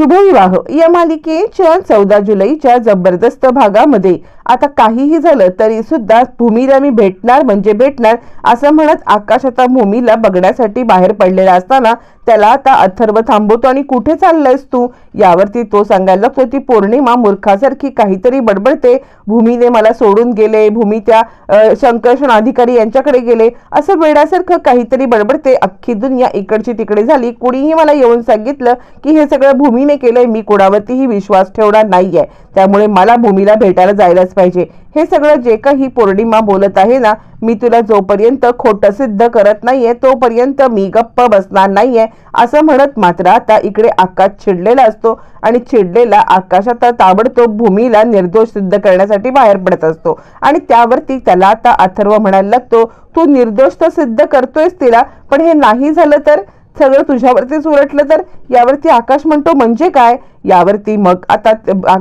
शुभविवाह. या मालिकेच्या चौदा जुलैच्या जबरदस्त भागामध्ये आता काहीही झालं तरी सुद्धा भूमीला मी भेटणार म्हणजे भेटणार असं म्हणत आकाश आता भूमीला बघण्यासाठी बाहेर पडलेला असताना त्याला आता अथर्व थांबवतो. आणि कुठे चाललायस तू? यावरती तो सांगायला लागतो ती पौर्णिमा मूर्खासारखी काहीतरी बडबडते. भूमीने मला सोडून गेले. भूमी त्या शंकरषण शंकर्षण अधिकारी यांच्याकडे गेले. असं वेळासारखं काहीतरी बडबडते. अख्खी दुनिया इकडची तिकडे झाली. कुणीही मला येऊन सांगितलं की हे सगळं भूमीने केलंय. मी कोणावरतीही विश्वास ठेवणार नाहीये. त्यामुळे मला भूमीला भेटायला जायलाच पाहिजे. हे सगळं जे काही पौर्णिमा बोलत आहे ना मी तुला जोपर्यंत खोटं सिद्ध करत नाहीये तोपर्यंत मी गप्प बसणार नाहीये असं म्हणत मात्र आता इकडे आकाश चिडलेला असतो आणि चिडलेला आकाश आता ताबडतोब भूमीला निर्दोष सिद्ध करण्यासाठी बाहेर पडत असतो. आणि त्यावरती त्याला आता अथर्व म्हणायला लागतो तू निर्दोष तर सिद्ध करतोयस तिला पण हे नाही झालं तर? सगळं तुझ्यावरतीच उलटलं तर यावरती आकाश म्हणतो म्हणजे काय? यावरती मग आता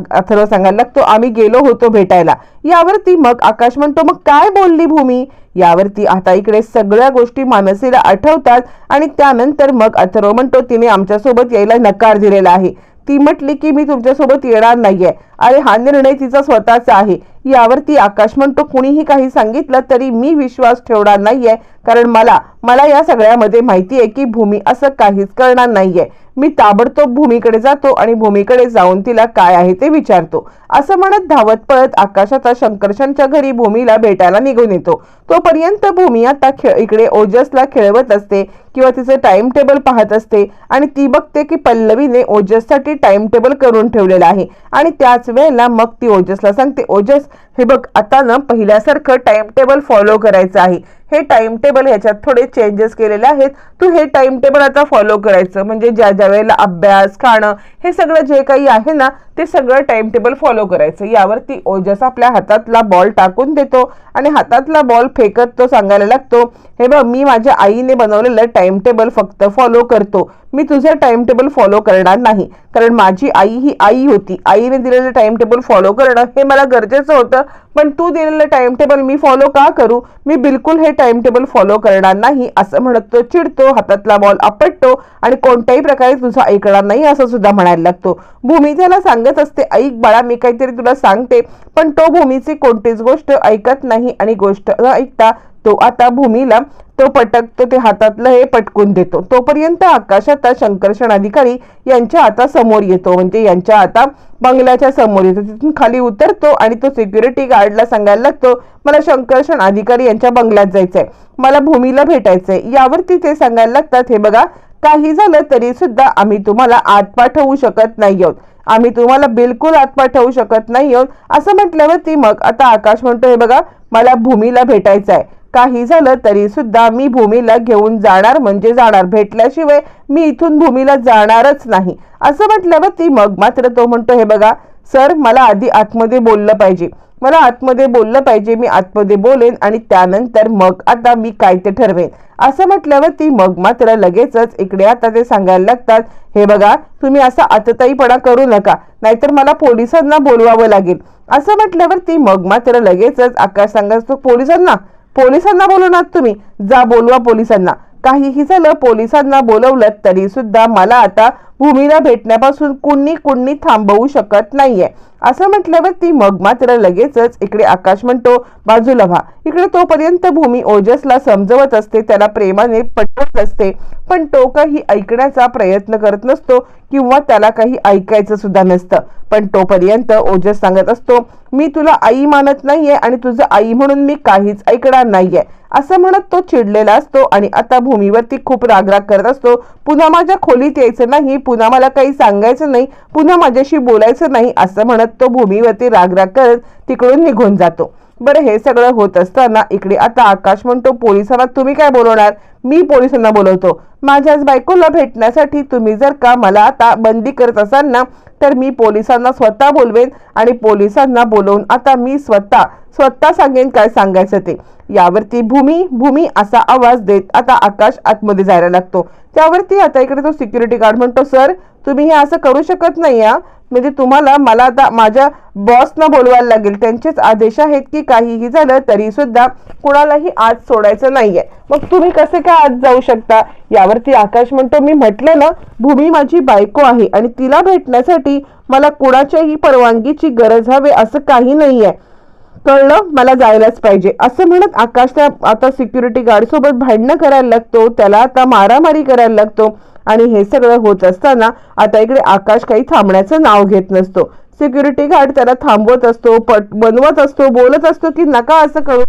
अथर्व सांगायला लागतो आम्ही गेलो होतो भेटायला. यावरती मग आकाश म्हणतो मग काय बोलली भूमी? यावरती आता इकडे सगळ्या गोष्टी मानसीला आठवतात आणि त्यानंतर मग अथर्व म्हणतो तिने आमच्यासोबत यायला नकार दिलेला आहे. ती म्हटली की मी तुमच्यासोबत येणार नाहीये. अरे हा निर्णय तिचा स्वतःचा आहे. यावरती आकाश म्हणतो कुणीही काही सांगितलं तरी मी विश्वास ठेवणार नाहीये. कारण मला मला या सगळ्यामध्ये माहिती आहे की भूमी असं काहीच करणार नाहीये. मी ताबडतोब भूमीकडे जातो आणि भूमीकडे जाऊन तिला काय आहे ते विचारतो. असं म्हणत धावत पळत आकाशाचा शंकरशांच्या शंकरशनच्या घरी भूमीला भेटायला निघून येतो. तोपर्यंत भूमी आता खेळ इकडे ओजसला खेळवत असते किंवा तिचं टाइम टेबल पाहत असते आणि ती बघते की पल्लवीने ओजससाठी टाइम टेबल करून ठेवलेलं आहे. आणि त्याच वेळेला मग ती ओजसला सांगते ओजस हे बघ आता ना पहिल्यासारखं टाइम टेबल फॉलो करायचं आहे. हे टाइम टेबल ह्याच्यात थोडे चेंजेस केलेले आहेत. तू हे टाइम टेबल आता फॉलो करायचं. म्हणजे ज्या ज्या वेळेला अभ्यास खाणं हे सगळं जे काही आहे ना ते सगळं टाइम टेबल फॉलो करायचं. यावरती ओजस आपल्या हातातला बॉल टाकून देतो आणि हातातला बॉल फेकत तो सांगायला लागतो हे बघ मी माझ्या आईने बनवलेलं टाइम टेबल फक्त फॉलो करतो. मी तुझं टाइम टेबल फॉलो करणार नाही. कारण माझी आई ही आई होती. आईने दिलेलं टाइम टेबल फॉलो करणं हे मला गरजेचं होतं. पण तू दिलेलं टाइम टेबल मी फॉलो का करू? मी बिलकुल हे टाइम टेबल फॉलो करणार नाही असं म्हणत तो चिडतो हातातला बॉल आपटतो आणि कोणत्याही प्रकारे तुझं ऐकणार नाही असं सुद्धा म्हणायला लागतो. भूमी त्याला सांगत असते ऐक बाळा मी काहीतरी तुला सांगते. पण तो भूमीची कोणतीच गोष्ट ऐकत नाही आणि गोष्ट न ऐकता तो आता भूमीला तो पटकतो ते हातातलं हे पटकून देतो. तोपर्यंत आकाशात शंकर्षण अधिकारी यांच्या आता समोर येतो. म्हणजे यांच्या आता बंगल्याच्या समोर येतो. तिथून खाली उतरतो आणि तो सिक्युरिटी गार्डला सांगायला लागतो मला शंकर्षण अधिकारी यांच्या बंगल्यात जायचंय. मला भूमीला भेटायचंय. यावरती ते सांगायला लागतात हे बघा काही झालं तरी सुद्धा आम्ही तुम्हाला आत पाठवू शकत नाही आहोत. आम्ही तुम्हाला बिलकुल आत पाठवू शकत नाही आहोत. असं म्हटल्यावरती मग आता आकाश म्हणतो हे बघा मला भूमीला भेटायचं आहे काही झालं तरी सुद्धा मी भूमीला घेऊन जाणार म्हणजे जाणार. भेटल्याशिवाय मी इथून भूमीला जाणारच नाही. असं म्हटल्यावरती मग मात्र तो म्हणतो हे बघा सर मला आधी आतमध्ये बोललं पाहिजे. मला आतमध्ये बोललं पाहिजे मी आतमध्ये बोलेन आणि त्यानंतर मग आता मी काय ते ठरवेन. असं म्हटल्यावर ती मग मात्र लगेचच इकडे आता ते सांगायला लागतात हे बघा तुम्ही असा आतताईपणा करू नका नाहीतर मला पोलिसांना बोलवावं लागेल. असं म्हटल्यावर ती मग मात्र लगेचच आकाश सांगत पोलिसांना पोलिसांना बोलवणार तुम्ही? जा बोलवा पोलिसांना. काहीही झालं पोलिसांना बोलवलं तरी सुद्धा मला आता भूमीला भेटण्यापासून कुणी कुणी थांबवू शकत नाहीये. असं म्हटल्यावर ती मग मात्र लगेचच इकडे आकाश म्हणतो बाजूला व्हा. इकडे तोपर्यंत भूमी ओजसला समजवत असते त्याला प्रेमाने पटवत असते. पण तो काही ऐकण्याचा प्रयत्न करत नसतो किंवा त्याला काही ऐकायचं सुद्धा नसतं. पण तोपर्यंत ओजस सांगत असतो मी तुला आई मानत नाहीये आणि तुझं आई म्हणून मी काहीच ऐकणार नाहीये. असं म्हणत तो चिडलेला असतो आणि आता भूमीवरती खूप रागराग करत असतो. पुन्हा माझ्या खोलीत यायचं नाही पुन्हा मला काही सांगायचं नाही पुन्हा माझ्याशी बोलायचं नाही असं म्हणत तो भूमीवरती रागराग करत तिकडून निघून जातो. बरं हे सगळं होत असताना इकडे आता आकाश म्हणतो पोलिसांना तुम्ही काय बोलवणार? मी पोलिसांना बोलवतो माझ्याच बायकोला भेटण्यासाठी तुम्ही जर का मला आता बंदी करत असाल ना तर मी पोलिसांना स्वतः बोलवेन आणि पोलिसांना बोलवून आता मी स्वतः स्वतः सांगेन काय सांगायचं ते. यावरती भूमी भूमी असा आवाज देत आता आकाश आतमध्ये जायला लागतो. त्यावरती आता इकडे तो सिक्युरिटी गार्ड म्हणतो सर तुम्ही हे असं करू शकत नाही म्हणजे तुम्हाला मला आता माझ्या बॉसना बोलवायला लागेल. त्यांचेच आदेश आहेत की काहीही झालं तरी सुद्धा कुणालाही आज सोडायचं नाहीये. मग तुम्ही कसे काय आज जाऊ शकता? यावरती आकाश म्हणतो मी म्हटलं ना भूमी माझी बायको आहे आणि तिला भेटण्यासाठी मला कुणाच्याही परवानगीची गरज हवे असं काही नाहीये. कळलं? मला जायलाच पाहिजे. असं म्हणत आकाश त्या आता सिक्युरिटी गार्ड सोबत भांडणं करायला लागतो. त्याला आता मारामारी करायला लागतो. आणि हे सगळं होत असताना आता इकडे आकाश काही थांबण्याचं नाव घेत नसतो. सिक्युरिटी गार्ड त्याला थांबवत असतो पट बनवत असतो बोलत असतो की नका असं करू.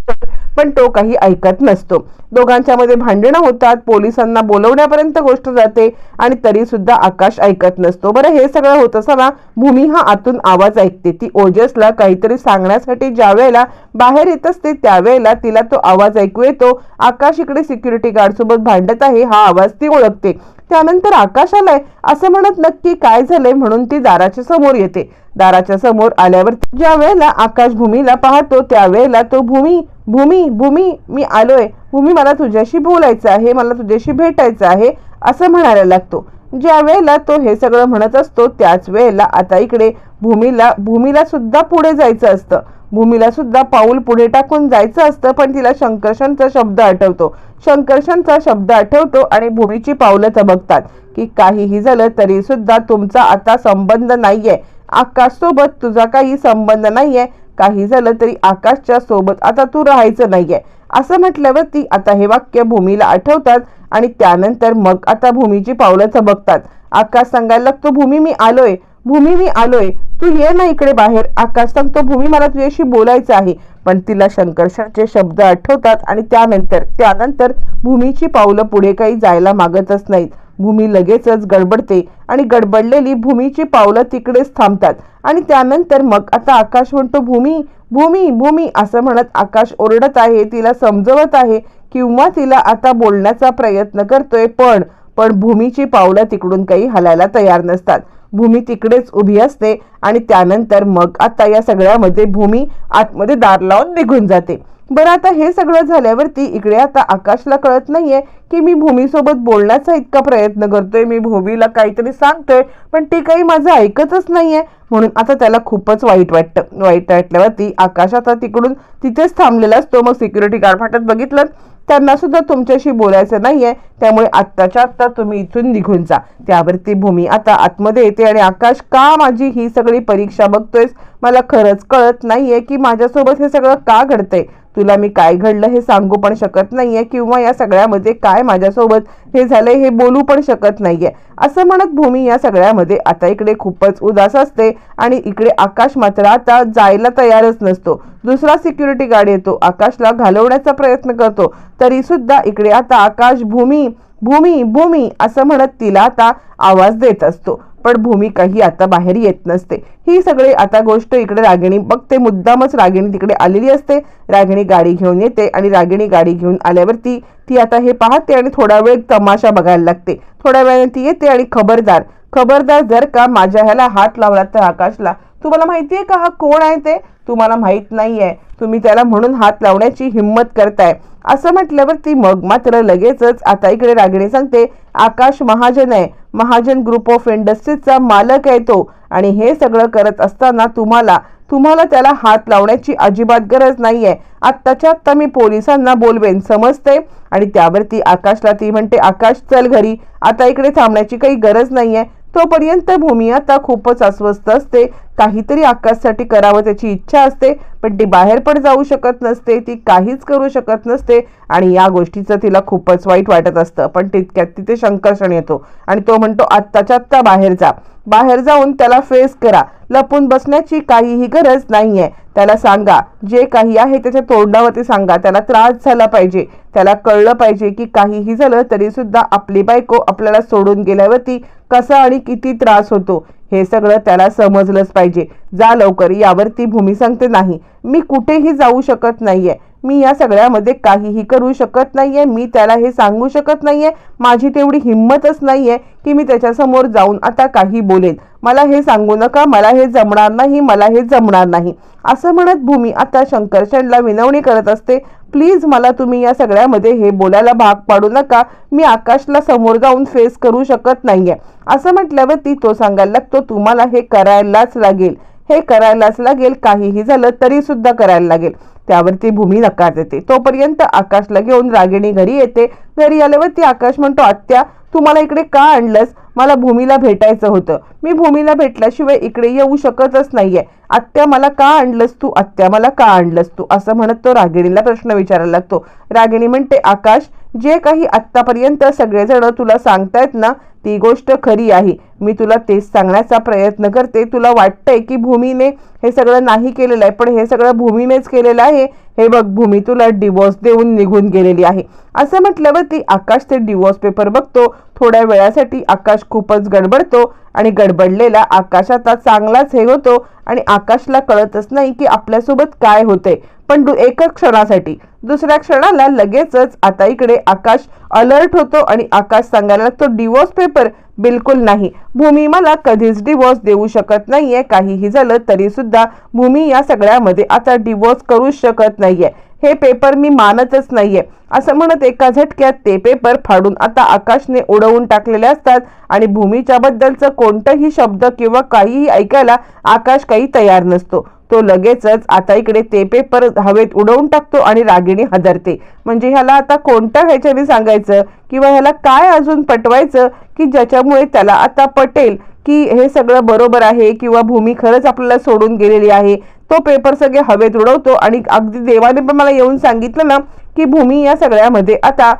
पण तो काही ऐकत नसतो. दोघांच्या मध्ये भांडणं होतात पोलिसांना बोलवण्यापर्यंत गोष्ट जाते आणि तरी सुद्धा आकाश ऐकत नसतो. बरं हे सगळं होत असताना भूमी हा आतून आवाज ऐकते. ती ओजसला काहीतरी सांगण्यासाठी ज्या वेळेला बाहेर येत असते त्यावेळेला तिला तो आवाज ऐकू येतो. आकाश इकडे सिक्युरिटी गार्ड सोबत भांडत आहे हा आवाज ती ओळखते. त्यानंतर आकाश आलाय असं म्हणत नक्की काय झालंय म्हणून ती दाराच्या समोर येते. दाराच्या समोर आल्यावर ज्या वेळेला आकाश भूमीला पाहतो त्यावेळेला तो भूमी भूमी भूमी मी आलोय. भूमी मला तुझ्याशी बोलायचं आहे मला तुझ्याशी भेटायचं आहे असं म्हणायला लागतो. ज्या वेळेला तो हे सगळं म्हणत असतो त्याच वेळेला आता इकडे भूमीला भूमीला सुद्धा पुढे जायचं असतं. भूमीला सुद्धा पाऊल पुढे टाकून जायचं असतं पण तिला शंकर्षणचा शब्द आठवतो. शंकर्षणचा शब्द आठवतो आणि भूमीची पावलं चमकतात. की काहीही झालं तरी सुद्धा तुमचा आता संबंध नाहीये. आकाश सोबत तुझा काही संबंध नाहीये. काही झालं तरी आकाशच्या सोबत आता तू राहायचं नाहीये. असं म्हटल्यावर ती आता हे वाक्य भूमीला आठवतात आणि त्यानंतर मग आता भूमीची पावलं चमकतात. आकाश सांगायला लागतो भूमी मी आलोय. भूमी मी आलोय तू ये ना इकडे बाहेर. आकाश सांगतो भूमी मला तुझ्याशी बोलायचं आहे. पण तिला शंकरशनचे शब्द आठवतात आणि त्यानंतर त्यानंतर भूमीची पावलं पुढे काही जायला मागतच नाहीत. भूमी लगेचच गडबडते आणि गडबडलेली भूमीची पावलं तिकडेच थांबतात. आणि त्यानंतर मग आता आकाश म्हणतो भूमी भूमी भूमी असं म्हणत आकाश ओरडत आहे तिला समजवत आहे किंवा तिला आता बोलण्याचा प्रयत्न करतोय पण पण भूमीची पावलं तिकडून काही हलायला तयार नसतात. भूमी तिकडेच उभी असते आणि त्यानंतर मग आता या सगळ्यामध्ये भूमी आतमध्ये दार लावून निघून जाते. बरं आता हे सगळं झाल्यावरती इकडे आता आकाशला कळत नाहीये की मी भूमीसोबत बोलण्याचा इतका प्रयत्न करतोय मी भूमीला काहीतरी सांगतोय पण ती काही माझं ऐकतच नाहीये. म्हणून आता त्याला खूपच वाईट वाटतं. वाईट वाटल्यावरती आकाश आता तिकडून तिथेच थांबलेला असतो. मग सिक्युरिटी गार्ड फाटत बघितलं. त्यांना सुद्धा तुमच्याशी बोलायचं नाहीये. त्यामुळे आत्ताच्या आत्ता तुम्ही इथून निघून जा. त्यावरती भूमी आता आतमध्ये येते आणि आकाश का माझी ही सगळी परीक्षा बघतोयस? मला खरंच कळत नाहीये की माझ्यासोबत हे सगळं का घडतंय? तुला मी काय घडलं हे सांगू पण शकत नाहीये किंवा या सगळ्यामध्ये काय माझ्यासोबत हे झालंय हे बोलू पण शकत नाहीये. असं म्हणत भूमी या सगळ्यामध्ये आता इकडे खूपच उदास असते आणि इकडे आकाश मात्र आता जायला तयारच नसतो. दुसरा सिक्युरिटी गार्ड येतो. आकाशला घालवण्याचा प्रयत्न करतो. तरी सुद्धा इकडे आता आकाश भूमी भूमी भूमी असं म्हणत तिला आता आवाज देत असतो. पण भूमिका ही आता बाहेर येत नसते. ही सगळी आता गोष्ट इकडे रागिणी बघते. मुद्दामच रागिणी तिकडे आलेली असते. रागिणी गाडी घेऊन येते आणि रागिणी गाडी घेऊन आल्यावरती ती आता हे पाहते आणि थोडा वेळ तमाशा बघायला लागते. थोड्या वेळाने ती येते आणि खबरदार खबरदार जर का माझ्या ह्याला हात लावला तर आकाशला तुम्हाला माहिती आहे का हा कोण आहे ते? तुम्हाला माहीत नाही आहे तुम्ही त्याला म्हणून हात लावण्याची हिंमत करताय. असं म्हटल्यावरती मग मात्र लगेचच आता इकडे रागिणी सांगते आकाश महाजन आहे. महाजन ग्रुप ऑफ इंडस्ट्रीजचा मालक आहे तो आणि हे सगळं करत असताना तुम्हाला तुम्हाला त्याला हात लावण्याची अजिबात गरज नाही आहे आत्ताच्या आत्ता मी पोलिसांना बोलवेन समजते आणि त्यावरती आकाशला ती म्हणते आकाश चल घरी. आता इकडे थांबण्याची काही गरज नाही आहे तोपर्यंत भूमी आता खूपच अस्वस्थ असते. काहीतरी आकाशसाठी करावं त्याची इच्छा असते पण ती बाहेर पण जाऊ शकत नसते ती काहीच करू शकत नसते आणि या गोष्टीचं तिला खूपच वाईट वाटत असतं. पण तितक्यात तिथे शंकर्षण येतो आणि तो म्हणतो आत्ताच्या आत्ता बाहेर जा. बाहेर जाऊन त्याला फेस करा. लपून बसण्याची काहीही गरज नाही आहे त्याला सांगा. जे काही आहे त्याच्या तोंडावरती सांगा. त्याला त्रास झाला पाहिजे. त्याला कळलं पाहिजे की काहीही झालं तरी सुद्धा आपली बायको आपल्याला सोडून गेल्यावरती कसा आणि किती त्रास होतो हे सगळं त्याला समजलंच पाहिजे. जा लवकर यावरती भूमी सांगते नाही. मी कुठेही जाऊ शकत नाहीये. मी या सगळ्यामध्ये काहीही करू शकत नाहीये. मी त्याला हे सांगू शकत नाहीये. माझी तेवढी हिंमतच नाहीये की मी त्याच्यासमोर जाऊन आता काही बोलेन. मला हे सांगू नका मला हे जमणार नाही मला हे जमणार नाही. असं म्हणत भूमी आता शंकरशनला विनवणी करत असते प्लीज मला तुम्ही या सगळ्यामध्ये हे बोलायला भाग पाडू नका मी आकाशला समोर जाऊन फेस करू शकत नाहीये. असं म्हटल्यावर ती तो सांगायला लागतो तुम्हाला हे करायलाच लागेल. हे करायलाच लागेल काहीही झालं तरी सुद्धा करायला लागेल. त्यावरती भूमी नकार देते. तोपर्यंत आकाशला घेऊन रागिणी घरी येते. घरी आल्यावर ती आकाश म्हणतो आत्या तू मला इकडे का आणलंस? मला भूमीला भेटायचं होतं. मी भूमीला भेटल्याशिवाय इकडे येऊ शकतच नाहीये. आत्या मला का आणलंस तू? आत्या मला का आणलंस तू? असं म्हणत तो रागिणीला प्रश्न विचारायला लागतो. रागिणी म्हणते आकाश जे काही आत्तापर्यंत सगळेजण तुला सांगतायत ना ती गोष्ट खरी आहे. मी तुला तेच सांगण्याचा प्रयत्न करते. तुला वाटतंय की भूमीने हे सगळं नाही केलेलं आहे पण हे सगळं भूमीनेच केलेलं आहे. हे बघ भूमी तुला डिवोर्स देऊन निघून गेलेली आहे. असं म्हटल्यावर ती आकाश ते डिवोर्स पेपर बघतो. थोड्या वेळासाठी आकाश खूपच गडबडतो आणि गडबडलेला आकाश आता चांगलाच हे होतो आणि आकाशला कळतच नाही की आपल्यासोबत काय होतंय. पण एका क्षणासाठी. दुसऱ्या क्षणाला लगेचच आता इकडे आकाश अलर्ट होतो आणि आकाश सांगायला लागतो डिवोर्स पेपर बिलकुल नाही. भूमी मला कधीच डिवोर्स देऊ शकत नाहीये. काहीही झालं तरी सुद्धा भूमी या सगळ्यामध्ये आता डिवोर्स करूच शकत नाहीये. हे पेपर मी मानतच नाहीये. असं म्हणत एका झटक्यात ते पेपर फाडून आता आकाशने उडवून टाकलेले असतात आणि भूमीच्या बद्दलचं कोणतंही शब्द किंवा काहीही ऐकायला आकाश काही तयार नसतो. तो लगेचच आता इकडे ते पेपर हवेत उडवून टाकतो आणि रागिणी हदरते. म्हणजे ह्याला आता कोणत्या ह्याच्याने सांगायचं? किंवा ह्याला काय अजून पटवायचं? की ज्याच्यामुळे त्याला आता पटेल की हे सगळं बरोबर आहे? किंवा भूमी खरंच आपल्याला सोडून गेलेली आहे? तो पेपर सगळे हवेत उडवतो आणि अगदी देवाने पण मला येऊन सांगितलं ना की भूमी या सगळ्यामध्ये आता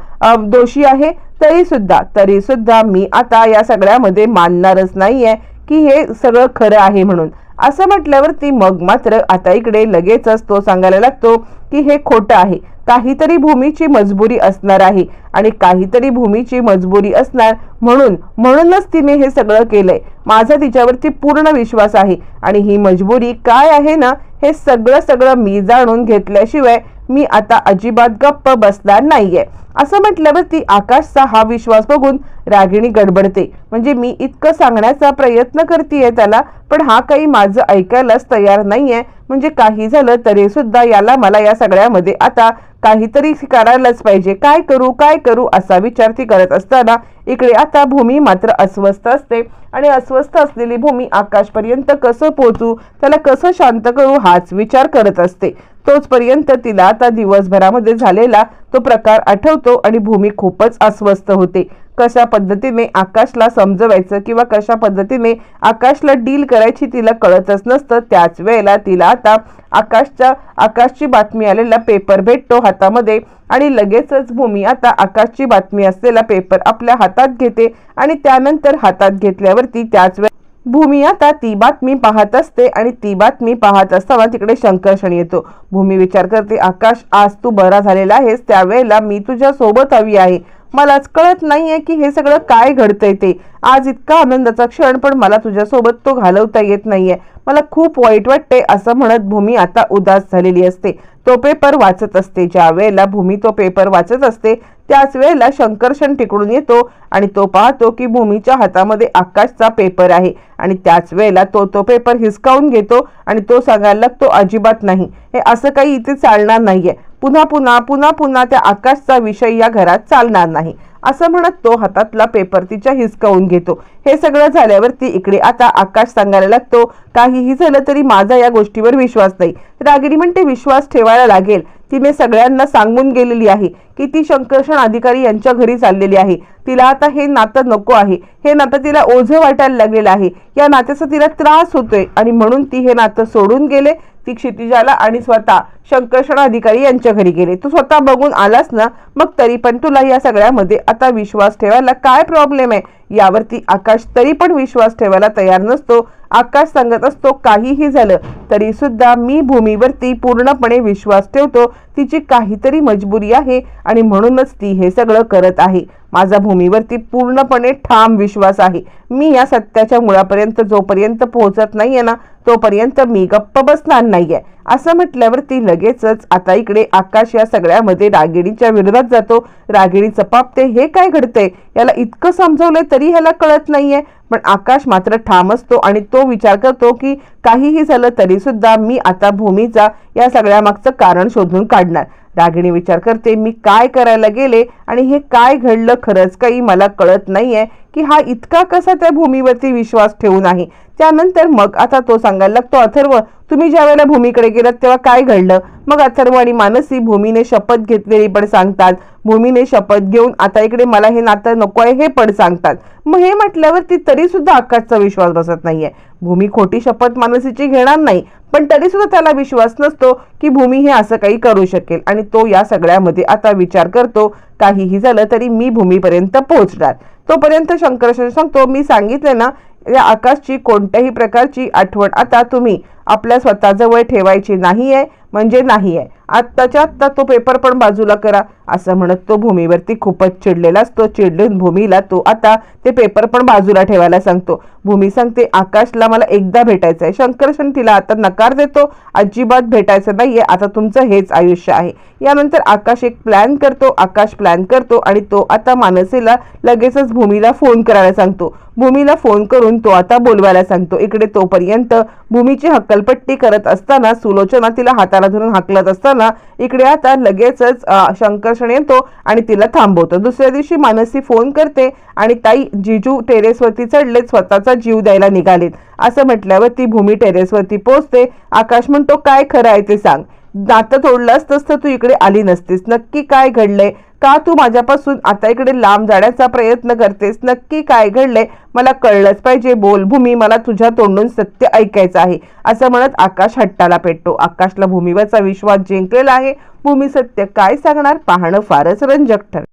दोषी आहे तरी सुद्धा तरी सुद्धा मी आता या सगळ्यामध्ये मानणारच नाहीये की हे सगळं खरं आहे म्हणून. असं म्हटल्यावर ती मग मात्र आता इकडे लगेचच तो सांगायला लागतो की हे खोटं आहे. काहीतरी भूमीची मजबुरी असणार आहे आणि काहीतरी भूमीची मजबुरी असणार म्हणून म्हणूनच तिने हे सगळं केलंय. माझा तिच्यावरती पूर्ण विश्वास आहे आणि ही मजबुरी काय आहे ना हे सगळं सगळं मी जाणून घेतल्याशिवाय मी आता अजिबात गप्प बसणार नाहीये. असं म्हटल्यावर ती आकाशचा हा विश्वास बघून रागिणी गडबडते. म्हणजे मी इतकं सांगण्याचा प्रयत्न करते त्याला पण हा काही माझं ऐकायलाच तयार नाहीये. म्हणजे काही झालं तरी सुद्धा याला मला या सगळ्यामध्ये आता काहीतरी करायलाच पाहिजे. काय करू काय करू असा विचार ती करत असताना इकडे आता भूमी मात्र अस्वस्थ असते. आणि अस्वस्थ असलेली भूमी आकाशपर्यंत कसं पोहोचू त्याला कसं शांत करू हाच विचार करत असते. तोचपर्यंत तिला आता दिवसभरामध्ये झालेला तो प्रकार आठवतो आणि भूमी खूपच अस्वस्थ होते. कशा पद्धतीने आकाशला समजवायचं किंवा कशा पद्धतीने आकाशला डील करायची तिला कळतच नसतं. त्याच वेळेला तिला आता आकाशच्या आकाशची बातमी आलेला पेपर भेटतो हातामध्ये आणि लगेचच भूमी आता आकाशची बातमी असलेला पेपर आपल्या हातात घेते आणि त्यानंतर हातात घेतल्यावरती त्याच वेळेला भूमी आता ती बातमी पाहत असते आणि ती बातमी पाहत असताना तिकडे शंकर्षण येतो. भूमी विचार करते आकाश आज तू बरा झालेला आहेस त्यावेळेला मी तुझ्या सोबत हवी आहे. मलाच कळत नाहीये की हे सगळं काय घडतंय ते. आज इतका आनंदाचा क्षण पण मला तुझ्यासोबत तो घालवता येत नाहीये. मला खूप वाईट वाटते असं म्हणत भूमी आता उदास झालेली असते. तो पेपर वाचत असते. ज्या वेळेला भूमी तो पेपर वाचत असते त्याच वेळेला शंकरशन तिकडून येतो आणि तो पाहतो की भूमीच्या हातामध्ये आकाशचा पेपर आहे. आणि त्याच वेळेला तो तो पेपर हिसकावून घेतो आणि तो सांगायला लागतो अजिबात नाही. हे असं काही इथे चालणार नाहीये. पुन्हा पुन्हा पुन्हा पुन्हा त्या आकाशचा विषय या घरात चालणार नाही. असं म्हणत तो हातातला पेपर तिच्या हिसकावून घेतो. हे सगळं झाल्यावरती इकडे आता आकाश सांगायला लागतो काहीही झालं तरी माझा या गोष्टीवर विश्वास नाही. रागिणी म्हणते विश्वास ठेवायला लागेल. तिने सगळ्यांना सांगून गेलेली आहे की ती शंकरषण अधिकारी यांच्या घरी चाललेली आहे. तिला आता हे नातं नको आहे. हे नातं तिला ओझं वाटायला लागलेलं आहे. या नात्याचा तिला त्रास होतोय आणि म्हणून ती हे नातं सोडून गेले. ती क्षितिजाला आणि स्वतः शंकरषण अधिकारी यांच्या घरी गेले. तू स्वतः बघून आलास ना? मग तरी पण तुला या सगळ्यामध्ये आता विश्वास ठेवायला काय प्रॉब्लेम आहे? यावरती आकाश तरी पण विश्वास ठेवायला तयार नसतो. आकाश सांगत असतो काहीही झालं तरी सुद्धा मी भूमीवरती पूर्णपणे विश्वास ठेवतो. तिची काहीतरी मजबुरी आहे आणि म्हणूनच ती हे सगळं करत आहे. माझा भूमीवरती पूर्णपणे ठाम विश्वास आहे. मी या सत्याच्या मुळापर्यंत जोपर्यंत पोहोचत नाहीये ना तोपर्यंत मी गप्प बसणार नाहीये. असं म्हटल्यावर ती लगेचच आता इकडे आकाश या सगळ्यामध्ये रागिणीच्या विरोधात जातो. रागिणी चपापते हे काय घडतंय? याला इतकं समजवलंय तरी ह्याला कळत नाहीये. पण आकाश मात्र ठाम असतो आणि तो विचार करतो की काहीही झालं तरी सुद्धा मी आता भूमीचा या सगळ्या मागचं कारण शोधून काढणार. रागिणी विचार करते मी काय करायला गेले आणि हे काय घडलं खरंच काही मला कळत नाहीये की हा इतका कसा त्या भूमीवरती विश्वास ठेवून आहे त्यानंतर मग आता तो सांगायला लागतो अथर्व तुम्ही ज्या वेळेला भूमीकडे गेलात तेव्हा काय घडलं? मग अथर्व आणि मानसी भूमीने शपथ घेतलेली पण सांगतात भूमीने शपथ घेऊन आता इकडे मला हे नातं नको आहे हे पण सांगतात. मग हे म्हटल्यावरती तरी सुद्धा आकाशचा विश्वास बसत नाहीये. भूमी खोटी शपथ मानसीची घेणार नाही पण तरी सुद्धा त्याला विश्वास नसतो की भूमी हे असं काही करू शकेल आणि तो या सगळ्यामध्ये आता विचार करतो काहीही झालं तरी मी भूमीपर्यंत पोहोचणार. तोपर्यंत शंकर सांगतो मी सांगितलं ना या आकाशची कोणत्याही प्रकारची आठवण आता तुम्ही आपल्या स्वतःजवळ ठेवायची नाही आहे म्हणजे नाही आहे आत्ताच्या आत्ता तो पेपर पण बाजूला करा असं म्हणत तो भूमीवरती खूपच चिडलेला असतो. चिडून भूमीला तो आता ते पेपर पण बाजूला ठेवायला सांगतो. भूमी सांगते आकाशला मला एकदा भेटायचं आहे शंकरशन तिला आता नकार देतो. अजिबात भेटायचं नाही आहे आता तुमचं हेच आयुष्य आहे. यानंतर आकाश एक प्लॅन करतो. आकाश प्लॅन करतो आणि तो आता मानसीला लगेचच भूमीला फोन करायला सांगतो. भूमीला फोन करून तो आता बोलवायला सांगतो. इकडे तोपर्यंत भूमीची हक्कल हक्कलपट्टी करत असताना सुलोचना तिला हाताला धरून हाकलत असताना इकडे आता लगेचच शंकर्षण येतो आणि तिला थांबवतो. दुसऱ्या दिवशी मानसी फोन करते आणि ताई जिजू टेरेसवरती चढलेत स्वतःचा जीव द्यायला निघालेत. असं म्हटल्यावर ती भूमी टेरेसवरती पोहोचते. आकाश म्हणतो काय खरं आहे ते सांग. नातं तोडलं असतंस तर तू इकडे आली नसतीस. नक्की काय घडलंय? का तू माझ्यापासून आता इकडे लांब जाण्याचा प्रयत्न करतेस? नक्की काय घडलंय? मला कळलंच पाहिजे. बोल भूमी मला तुझ्या तोंडून सत्य ऐकायचं आहे. असं म्हणत आकाश हट्टाला पेटतो. आकाशला भूमीवरचा विश्वास जिंकलेला आहे. भूमी सत्य काय सांगणार? पाहणं फारच रंजक ठर